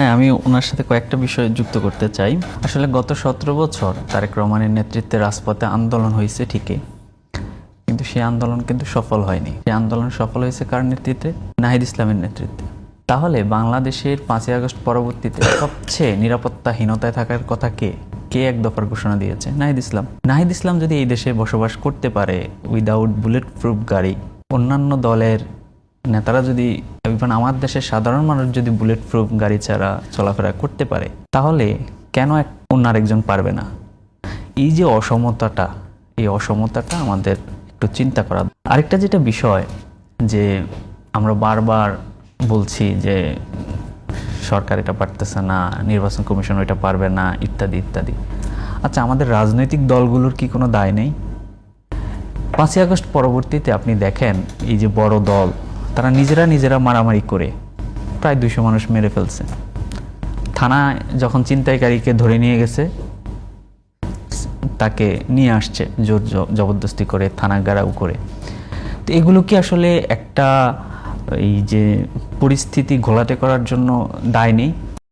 হ্যাঁ আমি ওনার সাথে কয়েকটা বিষয় যুক্ত করতে চাই। আসলে গত সতেরো বছর তারেক রহমানের নেতৃত্বে রাজপথে আন্দোলন হয়েছে ঠিকই, কিন্তু সেই আন্দোলন কিন্তু সফল হয়নি। সেই আন্দোলন সফল হয়েছে কার নেতৃত্বে? নাহিদ ইসলামের নেতৃত্বে। তাহলে বাংলাদেশের পাঁচই আগস্ট পরবর্তীতে সবচেয়ে নিরাপত্তাহীনতায় থাকার কথা কে? কে এক দফার ঘোষণা দিয়েছে? নাহিদ ইসলাম। নাহিদ ইসলাম যদি এই দেশে বসবাস করতে পারে উইদাউট বুলেট প্রুফ গাড়ি, অন্যান্য দলের নেতারা যদি ইভেন আমার দেশের সাধারণ মানুষ যদি বুলেট প্রুফ গাড়ি ছাড়া চলাফেরা করতে পারে, তাহলে কেন এক অন্য আরেকজন পারবে না? এই যে অসমতাটা, এই অসমতাটা আমাদের একটু চিন্তা করা আরেকটা যেটা বিষয়, যে আমরা বারবার বলছি যে সরকার এটা পারতেছে না, নির্বাচন কমিশন এটা পারবে না, ইত্যাদি ইত্যাদি। আচ্ছা আমাদের রাজনৈতিক দলগুলোর কি কোনো দায় নেই? পাঁচই আগস্ট পরবর্তীতে আপনি দেখেন, এই যে বড় দল তারা নিজেরা নিজেরা মারামারি করে প্রায় দুইশো মানুষ মেরে ফেলছে। থানায় যখন চিন্তাইকারীকে ধরে নিয়ে গেছে, তাকে নিয়ে আসছে জোর জবরদস্তি করে, থানা গাড়াও করে। তো এগুলো কি আসলে একটা এই যে পরিস্থিতি ঘোলাটে করার জন্য দায় নেই?